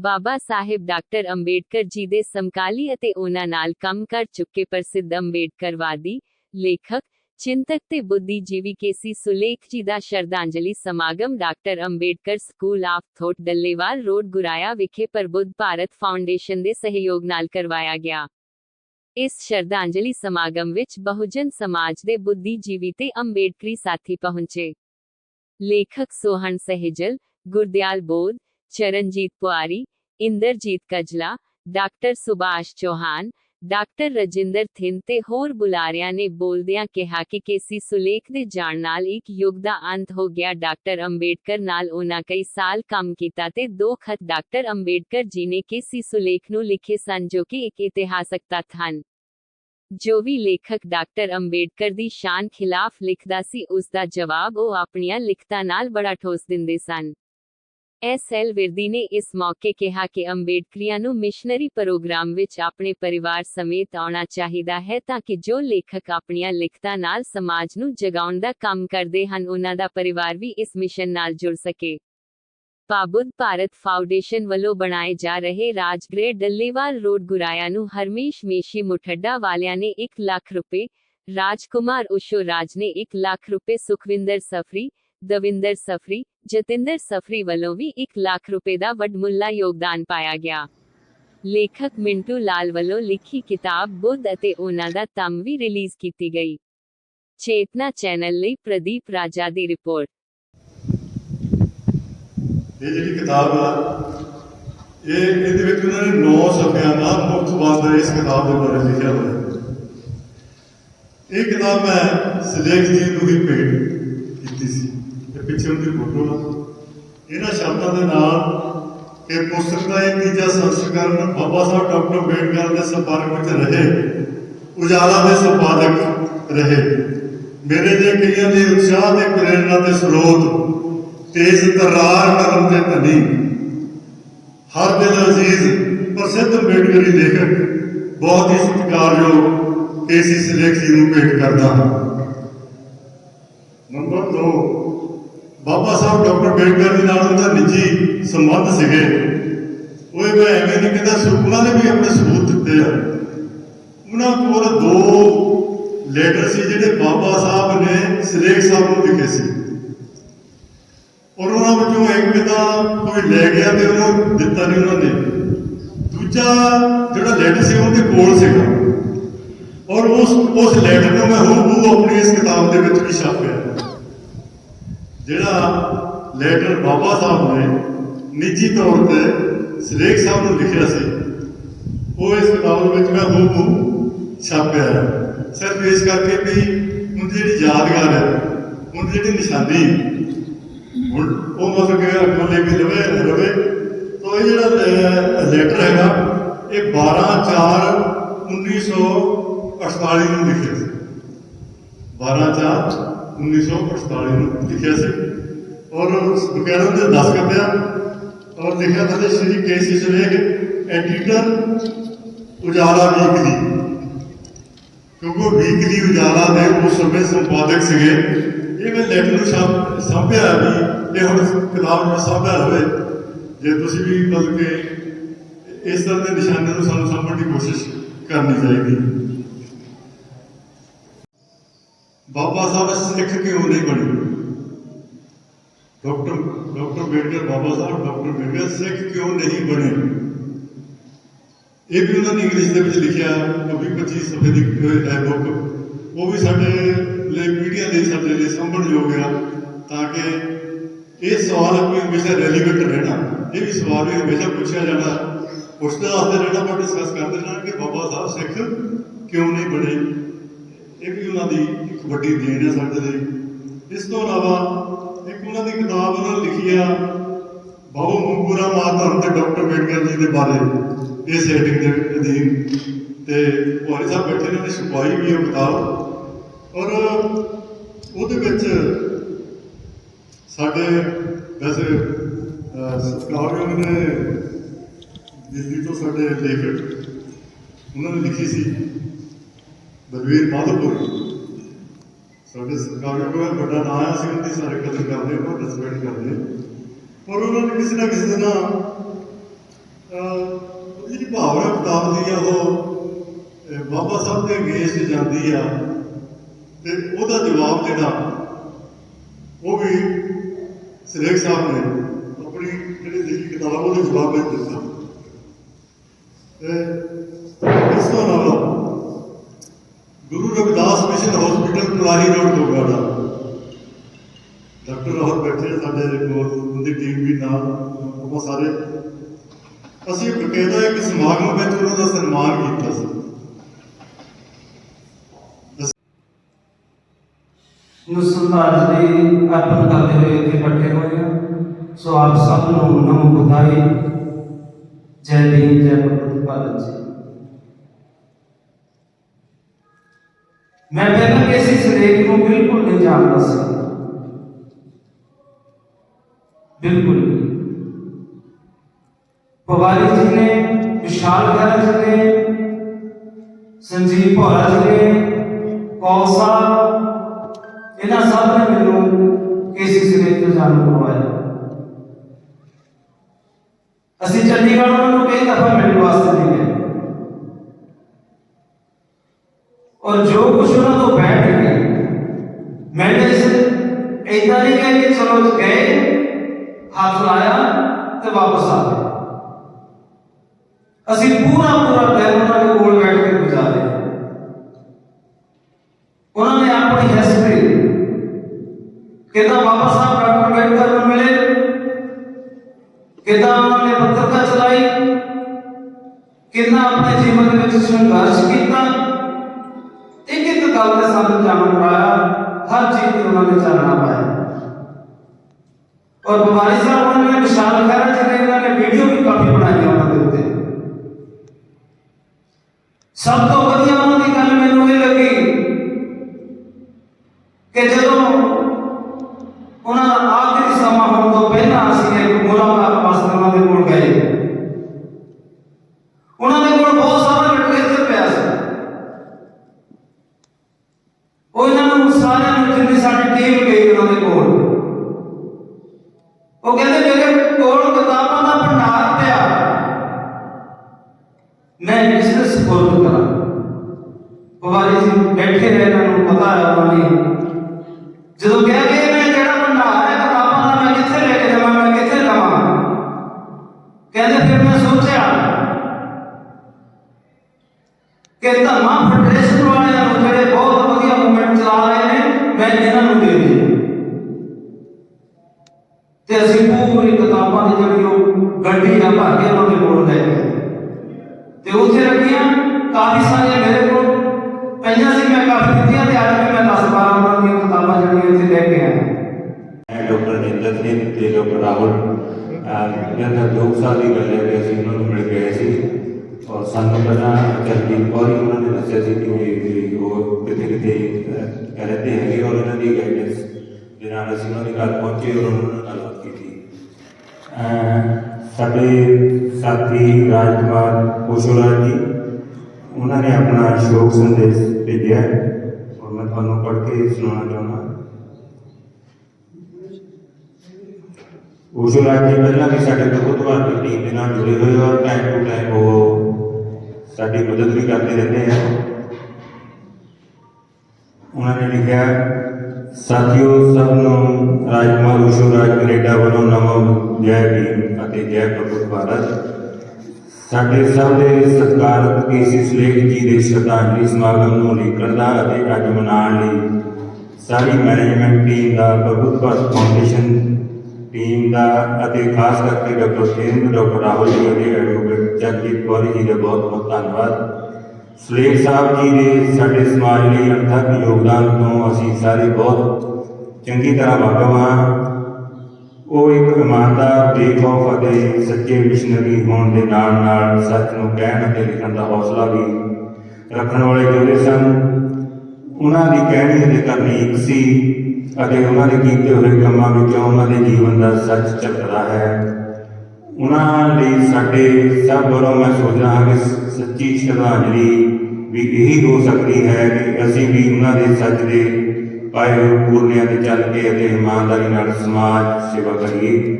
ਬਾਬਾ Sahib doctor Ambedkar ji ਦੇ ਸਮਕਾਲੀ ਅਤੇ ਉਹਨਾਂ ਨਾਲ ਕੰਮ ਕਰ ਚੁੱਕੇ ਪ੍ਰਸਿੱਧ ਅੰਬੇਡਕਰਵਾਦੀ ਲੇਖਕ, ਚਿੰਤਕ ਤੇ ਬੁੱਧੀਜੀਵੀ ਕੇਸੀ ਸੁਲੇਖ ਜੀ ਦਾ ਸ਼ਰਧਾਂਜਲੀ ਸਮਾਗਮ doctor Ambedkar school of thought Dallewal road Guraya ਵਿਖੇ ਪ੍ਰਬੁੱਧ ਭਾਰਤ ਫਾਊਂਡੇਸ਼ਨ ਦੇ ਸਹਿਯੋਗ ਨਾਲ ਕਰਵਾਇਆ ਗਿਆ। ਇਸ ਸ਼ਰਧਾਂਜਲੀ ਸਮਾਗਮ ਵਿੱਚ ਬਹੁਜਨ ਸਮਾਜ ਦੇ ਬੁੱਧੀਜੀਵੀ ਤੇ ਅੰਬੇਡਕਰੀ ਸਾਥੀ ਪਹੁੰਚੇ। ਲੇਖਕ ਸੋਹਣ ਸਹਿਜਲ, ਗੁਰਦਿਆਲ ਬੋਧ, ਚਰਨਜੀਤ ਪੁਆਰੀ ਇੰਦਰਜੀਤ ਕਜਲਾ, ਡਾਕਟਰ ਸੁਭਾਸ਼ ਚੌਹਾਨ, ਡਾਕਟਰ ਰਜਿੰਦਰ ਥਿੰਦ ਤੇ ਹੋਰ ਬੁਲਾਰਿਆਂ ਨੇ ਬੋਲਦਿਆਂ ਕਿਹਾ ਕਿ ਕੇਸੀ ਸੁਲੇਖ ਦੇ ਜਾਣ ਨਾਲ ਇੱਕ ਯੁੱਗ ਦਾ ਅੰਤ ਹੋ ਗਿਆ। ਡਾਕਟਰ ਅੰਬੇਡਕਰ ਨਾਲ ਉਹਨਾਂ ਕਈ ਸਾਲ ਕੰਮ ਕੀਤਾ ਤੇ ਦੋ ਖਤ ਡਾਕਟਰ ਅੰਬੇਡਕਰ ਜੀ ਨੇ ਕੇਸੀ ਸੁਲੇਖ ਨੂੰ ਲਿਖੇ ਸਨ ਜੋ ਕਿ ਇੱਕ ਇਤਿਹਾਸਕ ਤੱਥ ਹਨ। ਜੋ ਵੀ ਲੇਖਕ ਡਾਕਟਰ ਅੰਬੇਡਕਰ ਦੀ ਸ਼ਾਨ ਖਿਲਾਫ ਲਿਖਦਾ ਸੀ, ਉਸ ਦਾ ਜਵਾਬ ਉਹ ਆਪਣੀਆਂ ਲਿਖਤਾਂ ਨਾਲ ਬੜਾ ਠੋਸ ਦਿੰਦੇ ਸਨ। ਐਸ ਐਲ ਵਿਰਦੀ ਨੇ ਇਸ ਮੌਕੇ ਕਿਹਾ ਕਿ ਅੰਬੇਡਕਰੀਆਂ ਨੂੰ ਮਿਸ਼ਨਰੀ ਪ੍ਰੋਗਰਾਮ ਵਿੱਚ ਆਪਣੇ ਪਰਿਵਾਰ ਸਮੇਤ ਆਉਣਾ ਚਾਹੀਦਾ ਹੈ ਤਾਂ ਕਿ ਜੋ ਲੇਖਕ ਆਪਣੀਆਂ ਲਿਖਤਾਂ ਨਾਲ ਸਮਾਜ ਨੂੰ ਜਗਾਉਣ ਦਾ ਕੰਮ ਕਰਦੇ ਹਨ, ਉਹਨਾਂ ਦਾ ਪਰਿਵਾਰ ਵੀ ਇਸ ਮਿਸ਼ਨ ਨਾਲ ਜੁੜ ਸਕੇ। ਪਾਬੁੱਧ ਭਾਰਤ ਫਾਊਂਡੇਸ਼ਨ ਵੱਲੋਂ ਬਣਾਏ ਜਾ ਰਹੇ ਰਾਜਗ੍ਰੇ ਡੱਲੇਵਾਲ ਰੋਡ ਗੁਰਾਇਆ ਨੂੰ ਹਰਮੇਸ਼ ਮੇਸ਼ੀ ਮੁਠੱਡਾ ਵਾਲਿਆਂ ਨੇ 1 ਲੱਖ ਰੁਪਏ, ਰਾਜਕੁਮਾਰ ਉਸ਼ੋ ਰਾਜ ਨੇ 1 ਲੱਖ ਰੁਪਏ, ਸੁਖਵਿੰਦਰ ਸਫਰੀ ਦਵਿੰਦਰ ਸਫਰੀ ਜਤਿੰਦਰ ਸਫਰੀ ਵੱਲੋਂ ਵੀ 1 ਲੱਖ ਰੁਪਏ ਦਾ ਵੱਡਮੁੱਲਾ ਯੋਗਦਾਨ ਪਾਇਆ ਗਿਆ ਲੇਖਕ ਮਿੰਟੂ ਲਾਲ ਵੱਲੋਂ ਲਿਖੀ ਕਿਤਾਬ ਬੁੱਧ ਅਤੇ ਉਹਨਾਂ ਦਾ ਤਮ ਵੀ ਰਿਲੀਜ਼ ਕੀਤੀ ਗਈ ਚੇਤਨਾ ਚੈਨਲ ਲਈ ਪ੍ਰਦੀਪ ਰਾਜਾ ਦੀ ਰਿਪੋਰਟ ਇਹ ਜਿਹੜੀ ਕਿਤਾਬ ਆ ਇਹ ਇਹਦੇ ਵਿੱਚ ਉਹਨਾਂ ਨੇ 9 ਸਫ਼ਿਆਂ ਦਾ ਮੁੱਖ ਬੰਦ ਇਸ ਕਿਤਾਬ ਦੇ ਬਾਰੇ ਲਿਖਿਆ ਹੋਇਆ ਹੈ। ਇਹ ਕਿਤਾਬ ਮੈਂ ਸਲੇਖ ਜੀ ਨੂੰ ਵੀ ਭੇਟ ਕੀਤੀ ਸੀ ਤੇ ਪਿੱਛੇ ਉਹਦੀ ਫੋਟੋ ਆ ਇਹਨਾਂ ਸ਼ਬਦਾਂ ਦੇ ਨਾਲ ਕਿ ਪੁਸਤਕ ਦਾ ਇਹ ਤੀਜਾ ਸੰਸਕਰਣ ਬਾਬਾ ਸਾਹਿਬ ਡਾਕਟਰ ਅੰਬੇਡਕਰ ਦੇ ਸੰਪਰਕ ਵਿੱਚ ਰਹੇ, ਉਜਾਲਾ ਦੇ ਸੰਪਾਦਕ ਰਹੇ। ਮੇਰੇ ਦੇ ਕਈਆਂ ਦੇ ਉਤਸ਼ਾਹ ਤੇ ਪ੍ਰੇਰਣਾ ਦੇ ਸਰੋਤ ਤੇਜ਼ ਤਰਾਰ ਕਲਮ ਦੇ ਧਨੀ। ਹਰ ਦਿਲ ਅਜ਼ੀਜ਼ ਪ੍ਰਸਿੱਧ ਅੰਬੇਡਕਰੀ ਲੇਖਕ, ਬਹੁਤ ਹੀ ਸਤਿਕਾਰਯੋਗ ਕੇਸੀ ਸਲੇਖ ਜੀ ਨੂੰ ਭੇਟ ਕਰਦਾ ਹਾਂ। ਨੰਬਰ 2 ਬਾਬਾ ਸਾਹਿਬ ਡਾਕਟਰ ਅੰਬੇਡਕਰ ਦੇ ਨਾਲ ਉਹਦਾ ਨਿੱਜੀ ਸੰਬੰਧ ਸੀਗੇ। ਉਹ ਮੈਂ ਐਵੇਂ ਨਹੀਂ ਕਹਿੰਦਾ ਸੋ ਉਹਨਾਂ ਨੇ ਵੀ ਆਪਣੇ ਸਬੂਤ ਦਿੱਤੇ ਆ। ਉਹਨਾਂ ਕੋਲ ਦੋ ਲੈਟਰ ਸੀ ਜਿਹੜੇ ਬਾਬਾ ਸਾਹਿਬ ਨੇ ਸਲੇਖ ਸਾਹਿਬ ਨੂੰ ਲਿਖੇ ਸੀ। ਔਰ ਉਹਨਾਂ ਵਿੱਚੋਂ ਇੱਕ ਤਾਂ ਕੋਈ ਲੈ ਗਿਆ ਤੇ ਉਹਨੂੰ ਦਿੱਤਾ ਨਹੀਂ ਉਹਨਾਂ ਨੇ। ਦੂਜਾ ਜਿਹੜਾ ਲੈਟਰ ਸੀ ਉਹਦੇ ਕੋਲ ਸੀਗਾ। ਔਰ ਉਸ ਉਸ ਲੈਟਰ ਨੂੰ ਮੈਂ ਹੂਬਹੂ ਆਪਣੀ ਇਸ ਕਿਤਾਬ ਦੇ ਵਿੱਚ ਵੀ ਛਾਪਿਆ। ਜਿਹੜਾ ਲੈਟਰ ਬਾਬਾ ਸਾਹਿਬ ਨੇ ਨਿੱਜੀ ਤੌਰ ਤੇ ਸਲੇਖ ਸਾਹਿਬ ਨੂੰ ਲਿਖਿਆ ਸੀ, ਉਹ ਇਸ ਕਿਤਾਬ ਵਿੱਚ ਮੈਂ ਹੂਬਹੂ ਛਾਪਿਆ ਸਿਰਫ ਇਸ ਕਰਕੇ ਵੀ ਉਹਦੀ ਜਿਹੜੀ ਯਾਦਗਾਰ ਹੈ ਉਹਦੀ ਜਿਹੜੀ ਨਿਸ਼ਾਨੀ, ਹੁਣ ਉਹ ਮਤਲਬ ਕਿ ਅੱਗੋਂ ਲੈ ਕੇ ਲਵੇ ਰਵੇ। ਤੋ ਇਹ ਜਿਹੜਾ ਲੈਟਰ ਹੈਗਾ, ਇਹ 12 4 1948 ਨੂੰ ਲਿਖਿਆ ਸੀ। 12 4 1948 ਨੂੰ ਲਿਖਿਆ ਸੀ ਔਰ ਬਕਾਇਦਾ ਦੇ ਦਸਖਤ ਆ ਔਰ ਲਿਖਿਆ ਥੱਲੇ Shri K C Surekh editor Ujala weekly ਕਿਉਂਕਿ ਉਹ ਵੀਕਲੀ ਉਜਾਲਾ ਦੇ ਉਸ ਸਮੇਂ ਸੰਪਾਦਕ ਸੀਗੇ ਇਹ ਮੈਂ ਲੈਟਰ ਨੂੰ ਸਾਂਭ- ਸਾਂਭਿਆ ਵੀ ਇਹ ਹੁਣ ਕਿਤਾਬ ਨੂੰ ਸਾਂਭਿਆ ਰਵੇ ਜੇ ਤੁਸੀਂ ਵੀ ਮਤਲਬ ਕਿ ਇਸ ਤਰ੍ਹਾਂ ਦੇ ਨਿਸ਼ਾਨੇ ਨੂੰ ਸਾਨੂੰ ਸਾਂਭਣ ਦੀ ਕੋਸ਼ਿਸ਼ ਕਰਨੀ ਚਾਹੀਦੀ ਬਾਬਾ ਸਾਹਿਬ ਸਿੱਖ ਕਿਉਂ ਨਹੀਂ ਬਣੇ? Doctor doctor Ambedkar Baba Sahib, doctor Ambedkar Sikh ਕਿਉਂ ਨਹੀਂ ਬਣੇ? ਇਹ ਵੀ ਉਹਨਾਂ ਨੇ ਇੰਗਲਿਸ਼ ਦੇ ਵਿੱਚ ਲਿਖਿਆ, ਉਹ ਵੀ 25 ਸਫੇ ਦੀ ਹੈ ਬੁੱਕ ਉਹ ਵੀ ਸਾਡੇ ਲਈ ਮੀਡੀਆ ਲਈ ਸਾਡੇ ਲਈ ਸੰਭਣਯੋਗ ਆ, ਤਾਂ ਕਿ ਇਹ ਸਵਾਲ ਕੋਈ ਹਮੇਸ਼ਾ ਰੈਲੀਵੈਂਟ ਰਹਿਣਾ। ਇਹ ਵੀ ਸਵਾਲ ਵੀ ਹਮੇਸ਼ਾ ਪੁੱਛਿਆ ਜਾਣਾ। ਪੁੱਛਦੇ ਵਾਸਤੇ ਜਿਹੜਾ ਆਪਾਂ ਡਿਸਕਸ ਕਰਦੇ ਰਹਿਣਾ ਕਿ ਬਾਬਾ ਸਾਹਿਬ ਸਿੱਖ ਕਿਉਂ ਨਹੀਂ ਬਣੇ? ਇਹ ਵੀ ਉਹਨਾਂ ਦੀ ਵੱਡੀ ਦੇਣ ਹੈ ਸਾਡੇ ਲਈ। ਇਸ ਤੋਂ ਇਲਾਵਾ ਇੱਕ ਉਹਨਾਂ ਦੀ ਕਿਤਾਬ ਉਹਨਾਂ ਨੇ ਲਿਖੀ ਆ ਬਹੁ ਮੁੰਗੂਰਾ ਮਾਧਵ ਤੇ ਡਾਕਟਰ ਅੰਬੇਡਕਰ ਜੀ ਦੇ ਬਾਰੇ ਇਸ ਹੈਡਿੰਗ ਦੇ ਅਧੀਨ। ਤੇ ਪੁਆਰੀ ਸਾਹਿਬ ਬੈਠੇ ਨੇ ਉਹਨੇ ਵੀ ਉਹ ਕਿਤਾਬ। ਔਰ ਉਹਦੇ ਵਿੱਚ ਸਾਡੇ ਵੈਸੇ ਅਹ, ਸਤਿਕਾਰਯੋਗ ਨੇ ਦਿੱਲੀ ਤੋਂ ਸਾਡੇ ਲੇਖਕ ਉਹਨਾਂ ਨੇ ਲਿਖੀ ਸੀ ਬਲਵੀਰ ਮਾਧੋਪੁਰ ਸਾਡੇ ਸਤਿਕਾਰਯੋਗ ਹੈ ਵੱਡਾ ਨਾਂ ਹੈ, ਅਸੀਂ ਦੀ ਸਾਰੇ ਕਦਰ ਕਰਦੇ ਹਾਂ ਰਿਸਪੈਕਟ ਕਰਦੇ ਪਰ ਉਹਨਾਂ ਨੇ ਕਿਸੇ ਨਾ ਕਿਸੇ ਦਿਨ ਆ, ਉਹ ਬਾਬਾ ਸਾਹਿਬ ਦੇ ਗੇਸ ਜਾਂਦੀ ਆ। ਤੇ ਉਹਦਾ ਜਵਾਬ ਜਿਹੜਾ, ਉਹ ਵੀ ਸਰੇਖ ਸਾਹਿਬ ਨੇ ਆਪਣੀ ਜਿਹੜੀ ਲਿਖੀ ਕਿਤਾਬ ਉਹਦੇ ਜਵਾਬ ਵਿੱਚ ਦਿੱਤਾ। ਰਵਿਦਾਸ ਹਸਪੀਟਲ ਪਲਾਹੀ ਰੋਡ ਲੋਗਾੜਾ ਡਾਕਟਰ ਹੋਰ ਬੈਠੇ ਸਾਡੇ ਕੋਲ, ਉਹਦੀ ਟੀਮ ਵੀ ਨਾਲ ਬਹੁਤ ਸਾਰੇ। ਅਸੀਂ ਬਕਾਇਦਾ ਇੱਕ ਸਮਾਗਮ ਵਿੱਚ ਉਹਨਾਂ ਦਾ ਸਨਮਾਨ ਕੀਤਾ ਸੀ। ਨੂੰ ਸ਼ਰਧਾਂਜਲੀ ਅਰਪਣ ਕਰਦੇ ਹੋਏ ਇੱਥੇ ਇਕੱਠੇ ਹੋਏ ਹਾਂ। ਸੋ ਆਪ ਸਭ ਨੂੰ ਨਮ ਬੁਧਾਈ। ਜੈ ਭੀਮ, ਜੈ ਪ੍ਰਭੂ ਭਾਰਤ ਜੀ। ਮੈਂ ਪਹਿਲਾਂ ਕਿਸੇ ਸਰੇਕ ਨੂੰ ਬਿਲਕੁਲ ਨਹੀਂ ਜਾਣਦਾ ਸੀ ਬਿਲਕੁਲ ਨਹੀਂ ਪਵਾਰੀ ਜੀ ਨੇ ਵਿਸ਼ਾਲ ਖਹਿਰਾ ਜੀ ਨੇ ਸੰਜੀਵ ਭੋਰਾ ਜੀ ਨੇ ਕੌਲ ਸਾਹਿਬ ਇਹਨਾਂ ਸਭ ਨੇ ਮੈਨੂੰ ਕੇਸੀ ਸਰੇਕ ਤੋਂ ਜਾਣੂ ਕਰਵਾਇਆ ਅਸੀਂ ਚੰਡੀਗੜ੍ਹ ਉਹਨਾਂ ਨੂੰ ਕਈ ਦਫਾ ਮਿਲਣ ਵਾਸਤੇ ਵੀ ਗਏ ਔਰ ਜੋ ਕੁਛ ਉਹਨਾਂ ਤੋਂ ਬੈਠ ਗਏ ਮੈਨੇ ਇਸ ਇਦਾਂ ਨਹੀਂ ਕਹਿ ਕਿ ਚਲੋ ਗਏ ਹੱਥ ਲਾਇਆ ਤੇ ਵਾਪਸ ਆ ਗਏ ਹਰ ਚੀਜ਼ ਤੇ ਉਹਨਾਂ ਨੇ ਚਾਨਣਾ ਪਾਇਆ। ਔਰ ਬਿਮਾਰੀ ਸਾਹਿਬ ਉਹਨਾਂ ਨੇ ਵਿਸ਼ਾਲ ਖਹਿਰਾ ਜੀ ਨੇ ਇਹਨਾਂ ਨੇ ਵੀਡੀਓ ਵੀ ਕਾਫੀ ਬਣਾਈਆਂ ਉਹਨਾਂ ਦੇ ਉੱਤੇ ਸਭ ਤੋਂ ਵਧੀਆ ਉਹਨਾਂ ਦੀ ਗੱਲ ਮੈਨੂੰ ਇਹ ਲੱਗੀ ਕਿ ਜਦੋਂ ਉਹਨਾਂ ਦਾ ਆਖਰੀ ਸਮਾਂ ਹੋਣ ਤੋਂ ਪਹਿਲਾਂ ਅਸੀਂ ਇੱਕ ਮੁਲਾਕਾਤ ਵਾਸਤੇ ਉਹਨਾਂ ਦੇ ਕੋਲ ਗਏ ਉਹਨਾਂ ਦੇ ਕੋਲ ਬਹੁਤ ਸਾਰਾ ਲਿਟਰੇਚਰ ਪਿਆ ਸੀ ਉਹ ਇਹਨਾਂ ਨੂੰ ਸਾਰਿਆਂ ਨੂੰ ਜਿੰਨੀ ਸਾਡੀ ਟੀਮ ਗਈ ਉਹਨਾਂ ਦੇ ਕੋਲ ਉਹ ਕਹਿੰਦੇ ਉਹ ਭਰ ਕੇ ਉਹਨਾਂ ਦੇ ਕੋਲ ਲੈ ਗਏ। ਤੇ ਉੱਥੇ ਰੱਖੀਆਂ ਕਾਫੀ ਸਾਰੀਆਂ ਮੇਰੇ ਕੋਲ। ਪਈਆਂ ਸੀ ਮੈਂ ਕਾਫੀ ਦਿੱਤੀਆਂ ਤੇ ਅੱਜ ਵੀ ਮੈਂ 10 12 ਉਹਨਾਂ ਦੀਆਂ ਕਿਤਾਬਾਂ ਜਿਹੜੀਆਂ ਇੱਥੇ ਲੈ ਕੇ ਆਇਆ। ਮੈਂ ਡਾਕਟਰ ਨਿੰਦਰ ਸਿੰਘ ਤੇ ਡਾਕਟਰ ਰਾਹੁਲ ਇਹਨਾਂ ਦੋ ਸਾਲ ਦੀ ਗੱਲ ਹੈ ਕਿ ਅਸੀਂ ਉਹਨਾਂ ਨੂੰ ਮਿਲ ਗਏ ਸੀ। ਔਰ ਸਾਨੂੰ ਪਹਿਲਾਂ ਚਰਨਜੀਤ ਕੌਰ ਉਹਨਾਂ ਨੇ ਦੱਸਿਆ ਸੀ ਕਿ ਉਹ ਕਿਤੇ ਕਿਤੇ ਰਹਿੰਦੇ ਹੈਗੇ ਔਰ ਇਹਨਾਂ ਦੀ ਗਾਈਡੈਂਸ ਦੇ ਨਾਲ ਅਸੀਂ ਉਹਨਾਂ ਦੇ ਘਰ ਪਹੁੰਚੇ ਔਰ ਉਹਨਾਂ ਨਾਲ ਗੱਲਬਾਤ ਕੀਤੀ। ਸਾਡੇ ਸਾਥੀ ਰਾਜਕੁਮਾਰ ਕੋਸ਼ੋਲਾ ਜੀ, ਉਹਨਾਂ ਨੇ ਆਪਣਾ ਸ਼ੋਕ ਸੰਦੇਸ਼ ਭੇਜਿਆ ਔਰ ਮੈਂ ਤੁਹਾਨੂੰ ਪੜ੍ਹ ਕੇ ਸੁਣਾਉਣਾ ਚਾਹੁੰਦਾ ਉਸ਼ਲਾ ਜੀ, ਪਹਿਲਾਂ ਵੀ ਸਾਡੇ ਗੁਰਦੁਆਰਾ ਦੀ ਟੀਮ ਦੇ ਨਾਲ ਜੁੜੇ ਹੋਏ ਔਰ ਟਾਈਮ ਟੂ ਟਾਈਮ ਉਹ ਸਾਡੀ ਮਦਦ ਵੀ ਕਰਦੇ ਰਹਿੰਦੇ ਆ। ਉਹਨਾਂ ਨੇ ਲਿਖਿਆ ਸਾਥੀਓ, ਸਭ ਨੂੰ ਰਾਜਕੁਮਾਰ ਰਾਜ ਕੈਨੇਡਾ ਵੱਲੋਂ ਨਮੋ ਜੈ ਭੀਮ ਅਤੇ ਜੈ ਪ੍ਰਭੂ ਭਾਰਤ। ਸਾਡੇ ਸਭ ਦੇ ਸਤਿਕਾਰਤ ਕੇਸੀ ਸੁਲੇਖ ਜੀ ਦੇ ਸ਼ਰਧਾਂਜਲੀ ਸਮਾਗਮ ਨੂੰ ਉਲੀਕਣ ਦਾ ਅਤੇ ਅੱਜ ਮਨਾਉਣ ਲਈ ਸਾਰੀ ਮੈਨੇਜਮੈਂਟ ਟੀਮ ਦਾ, ਪ੍ਰਭੂ ਭਾਰਤ ਫਾਊਂਡੇਸ਼ਨ ਟੀਮ ਦਾ ਅਤੇ ਖਾਸ ਕਰਕੇ ਡਾਕਟਰ ਸਿੰਘ ਡਾਕਟਰ ਰਾਹੁਲ ਜੀ ਅਤੇ ਐਡਵੋਕੇਟ ਜਗਜੀਤ ਕੌਰ ਜੀ ਦਾ ਬਹੁਤ ਬਹੁਤ ਧੰਨਵਾਦ। ਸੁਲੇਖ ਸਾਹਿਬ ਜੀ ਦੇ ਸਾਡੇ ਸਮਾਜ ਲਈ ਅਣਥੱਕ ਯੋਗਦਾਨ ਤੋਂ ਅਸੀਂ ਸਾਰੇ ਬਹੁਤ ਚੰਗੀ ਤਰ੍ਹਾਂ ਵਾਕਫ ਹਾਂ। ਉਹ ਇੱਕ ਇਮਾਨਦਾਰ, ਬੇਖੌਫ ਅਤੇ ਸੱਚੇ ਮਿਸ਼ਨਰੀ ਹੋਣ ਦੇ ਨਾਲ ਨਾਲ ਸੱਚ ਨੂੰ ਕਹਿਣ ਅਤੇ ਲਿਖਣ ਦਾ ਹੌਸਲਾ ਵੀ ਰੱਖਣ ਵਾਲੇ ਯੋਧੇ ਸਨ। ਉਹਨਾਂ ਦੀ ਕਹਿਣੀ ਅਤੇ ਕਰਨੀ ਇੱਕ ਸੀ ਅਤੇ ਉਹਨਾਂ ਦੇ ਕੀਤੇ ਹੋਏ ਕੰਮਾਂ ਵਿੱਚੋਂ ਉਹਨਾਂ ਦੇ ਜੀਵਨ ਦਾ ਸੱਚ ਝਲਕਦਾ ਹੈ। ਉਹਨਾਂ ਲਈ ਸਾਡੇ ਸਭ ਵੱਲੋਂ ਮੈਂ ਸੋਚਦਾ ਹਾਂ ਕਿ ਸ- ਸੱਚੀ ਸ਼ਰਧਾਂਜਲੀ ਵੀ ਇਹੀ ਹੋ ਸਕਦੀ ਹੈ ਕਿ ਅਸੀਂ ਵੀ ਉਹਨਾਂ ਦੇ ਸੱਚ ਦੇ ਪਾਏ ਹੋਏ ਪੂਰਨਿਆਂ ਤੇ ਚੱਲ ਕੇ ਅਤੇ ਇਮਾਨਦਾਰੀ ਨਾਲ ਸਮਾਜ ਸੇਵਾ ਕਰੀਏ।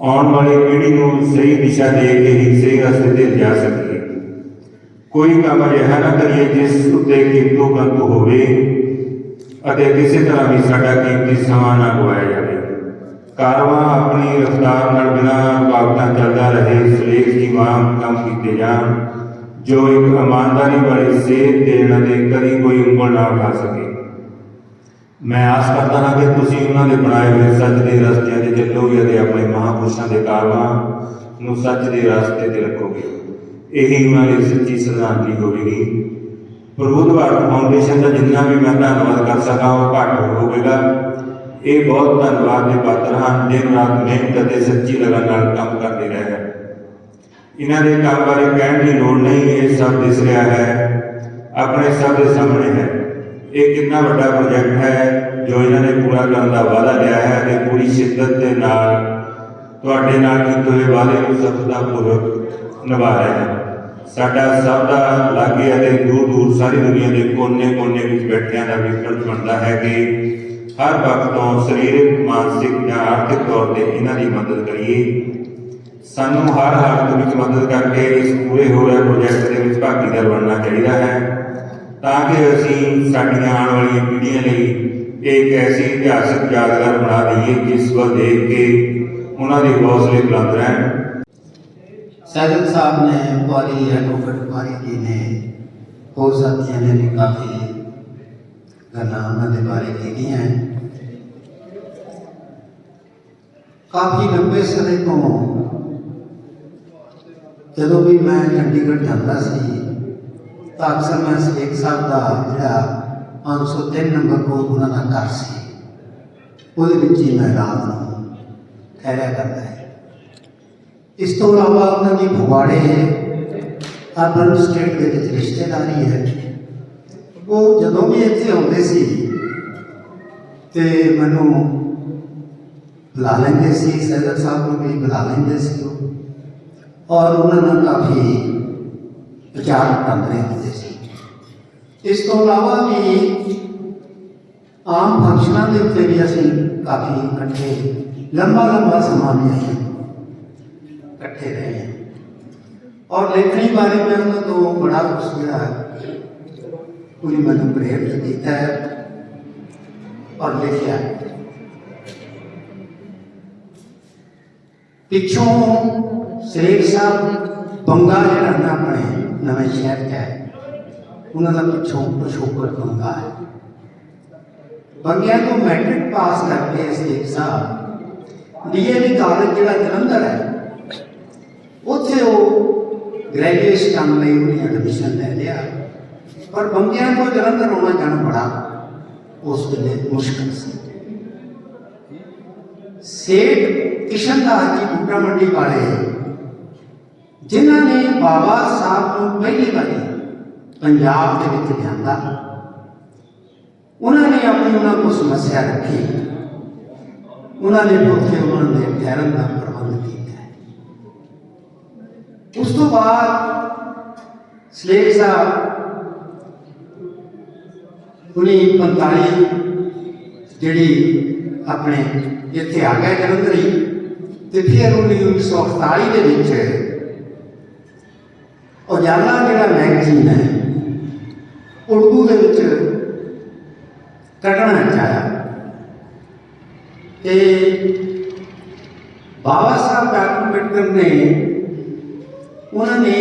ਆਉਣ ਵਾਲੀ ਪੀੜ੍ਹੀ ਨੂੰ ਸਹੀ ਦਿਸ਼ਾ ਦੇ ਕੇ ਹੀ ਸਹੀ ਰਸਤੇ ਤੇ ਲਿਜਾ ਸਕੀਏ। ਕੋਈ ਕੰਮ ਅਜਿਹਾ ਨਾ ਕਰੀਏ ਜਿਸ ਉੱਤੇ ਕਿੰਤੂ ਕੰਤੂ ਹੋਵੇ ਅਤੇ ਕਿਸੇ ਤਰ੍ਹਾਂ ਵੀ ਸਾਡਾ ਕੀਮਤੀ ਸਮਾਂ ਨਾ ਗਵਾਇਆ ਜਾਵੇ। ਕਾਰਵਾਂ ਆਪਣੀ ਰਫ਼ਤਾਰ ਨਾਲ ਬਿਨਾਂ ਰੁਕਾਵਟਾਂ ਚੱਲਦਾ ਰਹੇ ਸੁਲੇਖ ਜੀ ਵਾਂਗ ਕੰਮ ਕੀਤੇ ਜਾਣ, ਜੋ ਇੱਕ ਇਮਾਨਦਾਰੀ ਵਾਲੀ ਸੇਧ ਦੇਣ ਅਤੇ ਕਦੀ ਕੋਈ ਉਂਗਲ ਨਾ ਉਠਾ ਸਕੇ। ਮੈਂ ਆਸ ਕਰਦਾ ਹਾਂ ਕਿ ਤੁਸੀਂ ਉਹਨਾਂ ਦੇ ਬਣਾਏ ਹੋਏ ਸੱਚ ਦੇ ਰਸਤਿਆਂ ਤੇ ਚੱਲੋਗੇ ਅਤੇ ਆਪਣੇ ਮਹਾਂਪੁਰਸ਼ਾਂ ਦੇ ਕਾਰਵਾਂ ਨੂੰ ਸੱਚ ਦੇ ਰਸਤੇ ਤੇ ਰੱਖੋਗੇ। ਇਹੀ ਉਹਨਾਂ ਸੱਚੀ ਸ਼ਰਧਾਂਜਲੀ ਹੋਵੇਗੀ। ਪ੍ਰਬੁੱਧ ਭਾਰਤ ਫਾਊਂਡੇਸ਼ਨ ਦਾ ਜਿੰਨਾ ਵੀ ਮੈਂ ਧੰਨਵਾਦ ਕਰ ਸਕਾਂ, ਉਹ ਘੱਟ ਹੋਵੇਗਾ। ਇਹ ਬਹੁਤ ਧੰਨਵਾਦ ਦੇ ਪਾਤਰ ਹਨ ਦਿਨ ਰਾਤ ਮਿਹਨਤ ਅਤੇ ਸੱਚੀ ਲਗਨ ਨਾਲ ਕੰਮ ਕਰਦੇ ਰਹੇ ਹਨ। ਇਹਨਾਂ ਦੇ ਕੰਮ ਬਾਰੇ ਕਹਿਣ ਦੀ ਲੋੜ ਨਹੀਂ, ਇਹ ਸਭ ਦਿਸ ਰਿਹਾ ਹੈ, ਆਪਣੇ ਸਭ ਦੇ ਸਾਹਮਣੇ ਹੈ। ਇਹ ਕਿੰਨਾ ਵੱਡਾ ਪ੍ਰੋਜੈਕਟ ਹੈ ਜੋ ਇਹਨਾਂ ਨੇ ਪੂਰਾ ਕਰਨ ਦਾ ਵਾਅਦਾ ਲਿਆ ਹੈ ਅਤੇ ਪੂਰੀ ਸ਼ਿੱਦਤ ਦੇ ਨਾਲ ਤੁਹਾਡੇ ਨਾਲ ਕੀਤੇ ਹੋਏ ਵਾਅਦੇ ਨੂੰ ਸਫਲਤਾਪੂਰਵਕ ਨਿਭਾ ਰਹੇ ਹਨ। ਸਾਡਾ ਸਭ ਦਾ ਲਾਗੇ ਅਤੇ ਦੂਰ ਦੂਰ ਸਾਰੀ ਦੁਨੀਆ ਦੇ ਕੋਨੇ-ਕੋਨੇ ਵਿੱਚ ਬੈਠਿਆਂ ਦਾ ਵੀ ਫਰਜ਼ ਬਣਦਾ ਹੈ ਕਿ ਹਰ ਵਕਤ ਤੋਂ ਸਰੀਰਕ, ਮਾਨਸਿਕ ਜਾਂ ਆਰਥਿਕ ਤੌਰ ਤੇ ਇਹਨਾਂ ਦੀ ਮਦਦ ਕਰੀਏ। ਸਾਨੂੰ ਹਰ ਹਾਲਤ ਵਿੱਚ ਮਦਦ ਕਰਕੇ ਇਸ ਪੂਰੇ ਹੋ ਰਹੇ ਪ੍ਰੋਜੈਕਟ ਦੇ ਵਿੱਚ ਭਾਗੀਦਾਰ ਬਣਨਾ ਚਾਹੀਦਾ ਹੈ, ਤਾਂ ਕਿ ਅਸੀਂ ਸਾਡੀਆਂ ਆਉਣ ਵਾਲੀਆਂ ਪੀੜ੍ਹੀਆਂ ਲਈ ਇੱਕ ਐਸੀ ਇਤਿਹਾਸਕ ਯਾਦਗਾਰ ਬਣਾ ਦਈਏ, ਜਿਸ ਵੱਲ ਦੇਖ ਕੇ ਉਹਨਾਂ ਦੇ ਹੌਸਲੇ ਬੁਲੰਦ ਰਹਿਣ। ਸੈਦਲ ਸਾਹਿਬ ਨੇ ਕੁਆਰੀ ਐਡਵੋਕੇਟ ਕੁਆਰੀ ਜੀ ਨੇ ਹੋਰ ਸਾਥੀਆਂ ਨੇ ਵੀ ਕਾਫੀ ਗੱਲਾਂ ਉਹਨਾਂ ਦੇ ਬਾਰੇ ਕੀਤੀਆਂ ਕਾਫੀ ਲੰਬੇ ਸਮੇਂ ਤੋਂ ਜਦੋਂ ਵੀ ਮੈਂ ਚੰਡੀਗੜ੍ਹ ਜਾਂਦਾ ਸੀ ਤਾਂ ਅਕਸਰ ਮੈਂ ਸੇਖ ਸਾਹਿਬ ਦਾ ਜਿਹੜਾ 503 ਨੰਬਰ ਕੋਲ ਉਹਨਾਂ ਦਾ ਘਰ ਸੀ ਉਹਦੇ ਵਿੱਚ ਹੀ ਮੈਂ ਰਾਤ ਨੂੰ ਠਹਿਰਿਆ ਕਰਦਾ ਹੈ ਇਸ ਤੋਂ ਇਲਾਵਾ ਉਹਨਾਂ ਦੀ ਫਗਵਾੜੇ ਅਰਬਨ ਸਟੇਟ ਦੇ ਵਿੱਚ ਰਿਸ਼ਤੇਦਾਰੀ ਹੈ ਉਹ ਜਦੋਂ ਵੀ ਇੱਥੇ ਆਉਂਦੇ ਸੀ ਤੇ ਮੈਨੂੰ ਬੁਲਾ ਲੈਂਦੇ ਸੀ, ਸੈਦਰ ਸਾਹਿਬ ਨੂੰ ਵੀ ਬੁਲਾ ਲੈਂਦੇ ਸੀ ਉਹ। ਔਰ ਉਹਨਾਂ ਨਾਲ ਕਾਫੀ ਵਿਚਾਰ ਵਟਾਂਦਰੇ ਹੁੰਦੇ ਸੀ। ਇਸ ਤੋਂ ਇਲਾਵਾ ਵੀ ਆਮ ਫੰਕਸ਼ਨਾਂ ਦੇ ਉੱਤੇ ਵੀ ਅਸੀਂ ਕਾਫੀ ਇਕੱਠੇ, ਲੰਬਾ ਲੰਬਾ ਸਮਾਂ ਵੀ ਅਸੀਂ ਇਕੱਠੇ ਰਹੇ ਹਾਂ। ਔਰ ਲੇਖਣੀ ਬਾਰੇ ਮੈਂ ਉਹਨਾਂ ਤੋਂ ਬੜਾ ਕੁਝ ਜਿਹੜਾ ਹੈ, ਪੂਰੀ ਮੈਨੂੰ ਪ੍ਰੇਰਿਤ ਕੀਤਾ ਹੈ ਔਰ ਲਿਖਿਆ ਹੈ। ਪਿੱਛੋਂ ਸ੍ਰੀ ਸਾਹਿਬ ਬੰਗਾ ਜਿਹੜਾ ਨਾ ਆਪਣੇ ਨਵੇਂ ਸ਼ਹਿਰ 'ਚ ਹੈ ਉਹਨਾਂ ਦਾ ਪਿੱਛੋਂ ਪਿਛੋਕੜ ਬੰਗਾ ਹੈ ਬੰਗਿਆਂ ਤੋਂ ਮੈਟ੍ਰਿਕ ਪਾਸ ਕਰਕੇ ਸ੍ਰੀ ਸਾਹਿਬ ਡੀਏਵੀ ਕਾਲਜ ਜਿਹੜਾ ਜਲੰਧਰ ਹੈ ਉੱਥੇ ਉਹ ਗ੍ਰੈਜੂਏਸ਼ਨ ਕਰਨ ਲਈ ਉਹਨੇ ਐਡਮਿਸ਼ਨ ਲੈ ਲਿਆ ਪਰ ਬੰਗਿਆਂ ਤੋਂ ਜਲੰਧਰ ਆਉਣਾ ਜਾਣਾ ਬੜਾ ਉਸ ਵੇਲੇ ਮੁਸ਼ਕਲ ਸੀ। ਸੇਠ ਕਿਸ਼ਨ ਦਾਸ ਜੀ ਬੂਟਾ ਮੰਡੀ ਵਾਲੇ, ਜਿਨ੍ਹਾਂ ਨੇ ਬਾਬਾ ਸਾਹਿਬ ਨੂੰ ਪਹਿਲੀ ਵਾਰੀ ਪੰਜਾਬ ਦੇ ਵਿੱਚ ਲਿਆਂਦਾ, ਉਹਨਾਂ ਨੇ ਆਪਣੀ ਉਹਨਾਂ ਕੋਲ ਸਮੱਸਿਆ ਰੱਖੀ। ਉਹਨਾਂ ਨੇ ਉੱਥੇ ਉਹਨਾਂ ਦੇ ਠਹਿਰਨ ਦਾ ਪ੍ਰਬੰਧ ਕੀਤਾ। ਉਸ ਤੋਂ ਬਾਅਦ ਸਲੇਖ ਸਾਹਿਬ ਉਨੀ 45 ਜਿਹੜੀ ਆਪਣੇ ਇੱਥੇ ਆ ਗਏ ਜਲੰਧਰੀ ਤੇ ਫਿਰ ਉਹਨੇ 1948 ਦੇ ਵਿੱਚ ਉਜਾਲਾ ਜਿਹੜਾ ਮੈਗਜ਼ੀਨ ਹੈ, ਉਰਦੂ ਦੇ ਵਿੱਚ ਕੱਢਣਾ ਚਾਹਿਆ। ਤੇ ਬਾਬਾ ਸਾਹਿਬ ਡਾਕਟਰ ਅੰਬੇਡਕਰ ਨੇ ਉਹਨਾਂ ਨੇ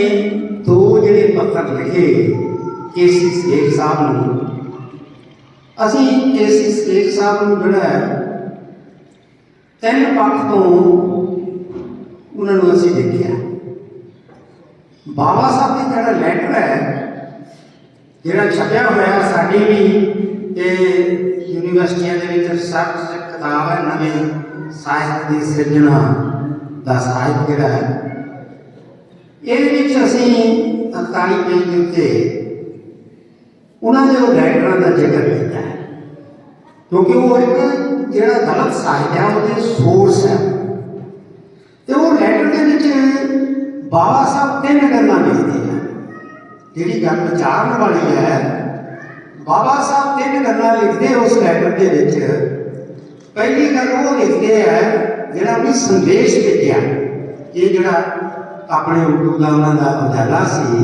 ਦੋ ਜਿਹੜੇ ਪੱਤਰ ਲਿਖੇ, ਕੇਸੀ ਸੇਖ ਸਾਹਿਬ ਨੂੰ ਅਸੀਂ ਕੇਸੀ ਸੇਖ ਸਾਹਿਬ ਨੂੰ ਜਿਹੜਾ ਹੈ, ਤਿੰਨ ਪੱਖ ਤੋਂ ਉਹਨਾਂ ਨੂੰ ਅਸੀਂ ਦੇਖਿਆ। ਬਾਬਾ ਸਾਹਿਬ ਦੀ ਜਿਹੜਾ ਲੈਟਰ ਹੈ, ਜਿਹੜਾ ਛਪਿਆ ਹੋਇਆ ਸਾਡੀ ਵੀ ਇਹ ਯੂਨੀਵਰਸਿਟੀਆਂ ਦੇ ਵਿੱਚ ਰਿਸਰਚ ਕਿਤਾਬ ਹੈ ਨਵੇਂ ਸਾਹਿਤ ਦੀ ਸਿਰਜਣਾ ਦਾ ਸਾਹਿਤ ਜਿਹੜਾ ਹੈ, ਇਹਦੇ ਵਿੱਚ ਅਸੀਂ 48 ਪੇਜ ਦੇ ਉੱਤੇ ਉਹਨਾਂ ਦੇ ਉਹ ਲੈਟਰਾਂ ਦਾ ਜ਼ਿਕਰ ਕੀਤਾ। ਕਿਉਂਕਿ ਉਹ ਇੱਕ ਜਿਹੜਾ ਗਲਤ ਸਾਹਿਤ ਹੈ, ਉਹਦੇ ਸੋਰਸ ਹੈ। ਤੇ ਉਹ ਲੈਟਰ ਦੇ ਵਿੱਚ ਬਾਬਾ ਸਾਹਿਬ ਤਿੰਨ ਗੱਲਾਂ ਲਿਖਦੇ ਹਨ ਜਿਹੜੀ ਗੱਲ ਵਿਚਾਰਨ ਵਾਲੀ ਹੈ ਬਾਬਾ ਸਾਹਿਬ ਤਿੰਨ ਗੱਲਾਂ ਲਿਖਦੇ ਉਸ ਲੈਟਰ ਦੇ ਵਿੱਚ। ਪਹਿਲੀ ਗੱਲ ਉਹ ਲਿਖਦੇ ਹੈ ਜਿਹੜਾ ਵੀ ਸੰਦੇਸ਼ ਭੇਜਿਆ, ਇਹ ਜਿਹੜਾ ਆਪਣੇ ਉਰਦੂ ਦਾ ਉਹਨਾਂ ਦਾ ਉਜਾਲਾ ਸੀ,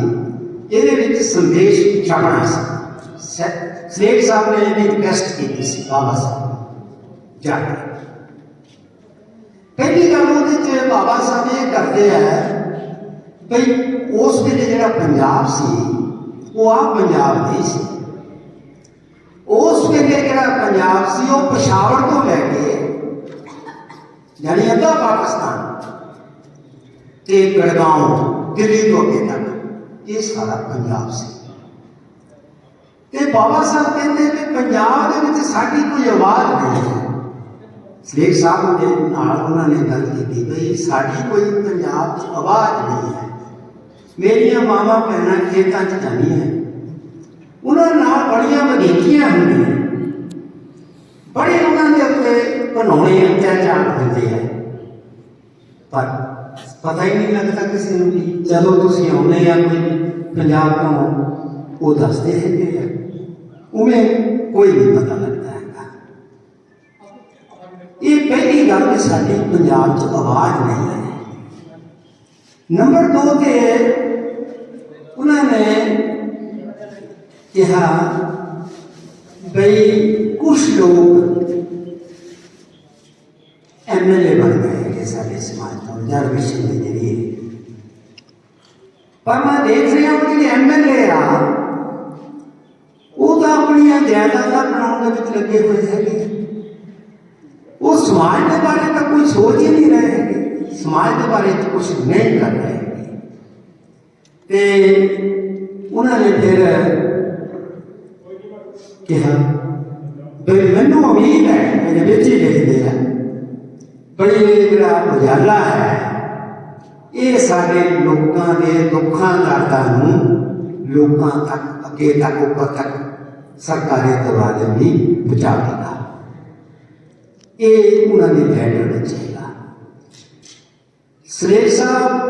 ਇਹਦੇ ਵਿੱਚ ਸੰਦੇਸ਼ ਛਾਪਣਾ ਸੀ। ਸੈ- ਸਾਹਿਬ ਨੇ ਇਹਦੀ ਰਿਕਵੈਸਟ ਕੀਤੀ ਸੀ ਬਾਬਾ ਸਾਹਿਬ ਜਾ ਕੇ ਪਹਿਲੀ ਗੱਲ ਉਹਦੇ ਚ ਬਾਬਾ ਸਾਹਿਬ ਇਹ ਕਰਦੇ ਆ ਭਈ ਉਸ ਵੇਲੇ ਜਿਹੜਾ ਪੰਜਾਬ ਸੀ, ਉਹ ਆ ਪੰਜਾਬ ਨਹੀਂ ਸੀ। ਉਸ ਵੇਲੇ ਜਿਹੜਾ ਪੰਜਾਬ ਸੀ, ਉਹ ਪਸ਼ਾਵਰ ਤੋਂ ਲੈ ਕੇ ਯਾਨੀ ਅੱਧਾ ਪਾਕਿਸਤਾਨ ਤੇ ਗੜਗਾਉਂ, ਦਿੱਲੀ ਤੋਂ ਅੱਗੇ ਤੱਕ ਇਹ ਸਾਰਾ ਪੰਜਾਬ ਸੀ। ਤੇ ਬਾਬਾ ਸਾਹਿਬ ਕਹਿੰਦੇ ਕਿ ਪੰਜਾਬ ਦੇ ਵਿੱਚ ਸਾਡੀ ਕੋਈ ਆਵਾਜ਼ ਨਹੀਂ ਹੈ। ਸਲੇਖ ਸਾਹਿਬ ਦੇ ਨਾਲ ਉਹਨਾਂ ਨੇ ਗੱਲ ਕੀਤੀ ਬਈ, ਸਾਡੀ ਕੋਈ ਪੰਜਾਬ 'ਚ ਆਵਾਜ਼ ਨਹੀਂ ਹੈ। ਮੇਰੀਆਂ ਮਾਵਾਂ ਭੈਣਾਂ ਖੇਤਾਂ 'ਚ ਜਾਂਦੀਆਂ ਉਹਨਾਂ ਨਾਲ ਬੜੀਆਂ ਵਧੀਕੀਆਂ ਹੁੰਦੀਆਂ ਬੜੇ ਉਹਨਾਂ ਦੇ ਉੱਤੇ ਘਨੌਣੇ ਅਤਿਆਚਾਰ ਹੁੰਦੇ ਆ। ਪਰ ਪਤਾ ਹੀ ਨਹੀਂ ਲੱਗਦਾ ਕਿਸੇ ਨੂੰ ਕਿ ਜਦੋਂ ਤੁਸੀਂ ਆਉਂਦੇ ਆ ਕੋਈ ਪੰਜਾਬ ਤੋਂ, ਉਹ ਦੱਸਦੇ ਹੈਗੇ ਆ। ਉਵੇਂ ਕੋਈ ਨਹੀਂ ਪਤਾ ਲੱਗਦਾ ਹੈਗਾ। ਇਹ ਪਹਿਲੀ ਗੱਲ ਕਿ ਸਾਡੀ ਪੰਜਾਬ 'ਚ ਆਵਾਜ਼ ਨਹੀਂ ਹੈ ਨੰਬਰ 2 ਤੇ ਉਹਨਾਂ ਨੇ ਕਿਹਾ ਬਈ ਕੁਝ ਲੋਕ ਐਮਐਲਏ ਬਣ ਗਏ ਹੈਗੇ ਸਾਡੇ ਸਮਾਜ ਤੋਂ ਰਿਜ਼ਰਵੇਸ਼ਨ ਦੇ ਜਰੀਏ ਪਰ ਮੈਂ ਦੇਖ ਰਿਹਾ ਉਹ ਜਿਹੜੇ ਐਮਐਲਏ ਆ ਉਹ ਤਾਂ ਆਪਣੀਆਂ ਜਾਇਦਾਦਾਂ ਬਣਾਉਣ ਦੇ ਵਿੱਚ ਲੱਗੇ ਹੋਏ ਹੈਗੇ ਉਹ ਸਮਾਜ ਦੇ ਬਾਰੇ ਤਾਂ ਕੋਈ ਸੋਚ ਹੀ ਨਹੀਂ ਰਹੇ ਹੈਗੇ ਸਮਾਜ ਦੇ ਬਾਰੇ ਤਾਂ ਕੁਝ ਨਹੀਂ ਕਰ ਰਹੇ ਹੈਗੇ ਤੇ ਉਹਨਾਂ ਨੇ ਫਿਰ ਕਿਹਾ ਬਈ ਮੈਨੂੰ ਉਮੀਦ ਹੈ ਮੇਰੇ ਵਿੱਚ ਹੀ ਲਿਖਦੇ ਆ ਬਈ ਇਹ ਜਿਹੜਾ ਉਜਾਲਾ ਹੈ ਇਹ ਸਾਡੇ ਲੋਕਾਂ ਦੇ ਦੁੱਖਾਂ ਦਰਦਾਂ ਸਰਕਾਰੀ ਦਰਵਾਜ਼ੇ ਵੀ ਪਹੁੰਚਾਵੇਗਾ ਇਹ ਉਹਨਾਂ ਦੇ ਲੈਟਰ ਵਿੱਚ ਹੈਗਾ। ਸਲੇਖ ਸਾਹਿਬ